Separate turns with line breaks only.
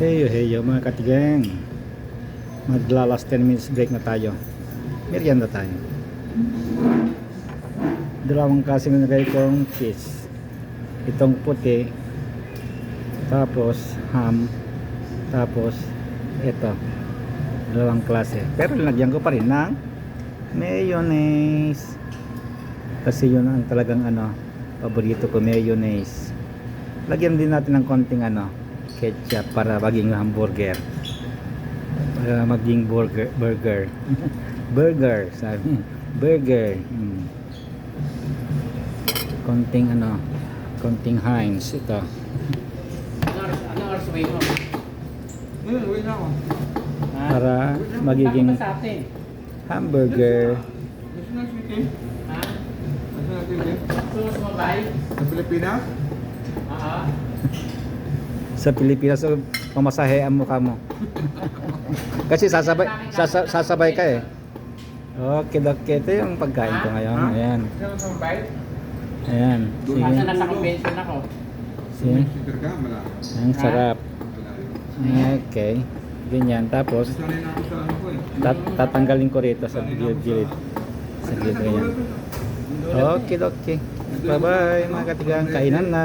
Heyo, heyo mga katigang. Magla last 10 minutes break na tayo. Merienda tayo. Dalawang kasing nilagay kong cheese. Itong puti. Tapos ham. Tapos ito. Dalawang klase. Pero linagyan ko pa rin ng mayonnaise. Kasi yun ang talagang ano, paborito ko mayonnaise. Lagyan din natin ng konting ano, ketchup para maging hamburger. Para maging burger, burger. burger, sabi. Burger. Mm. Konting ano, konting Heinz ito.
Ano oras, ano uwi mo?
Hmm, uwi na ako.
Ha?
Para magiging
ba
hamburger.
Gusto na?
Ha?
Gusto na city?
Gusto mo sumabay?
Sa Pilipinas?
Oo.
Sa Pilipinas, so, pamasahe ang mukha mo. Kasi sasabay, sasa, sasabay ka eh. Okay, okay. Ito yung pagkain ko ngayon. Ayan. Ayan. Sige.
nasa convention ako?
Malayo.
Ang sarap. Okay. Ganyan. Tapos,
ano eh.
tat tatanggalin ko rito sa gilid-gilid. Sa gilid. Ganyan. Okay, okay. Bye-bye mga katigang. Kainan na.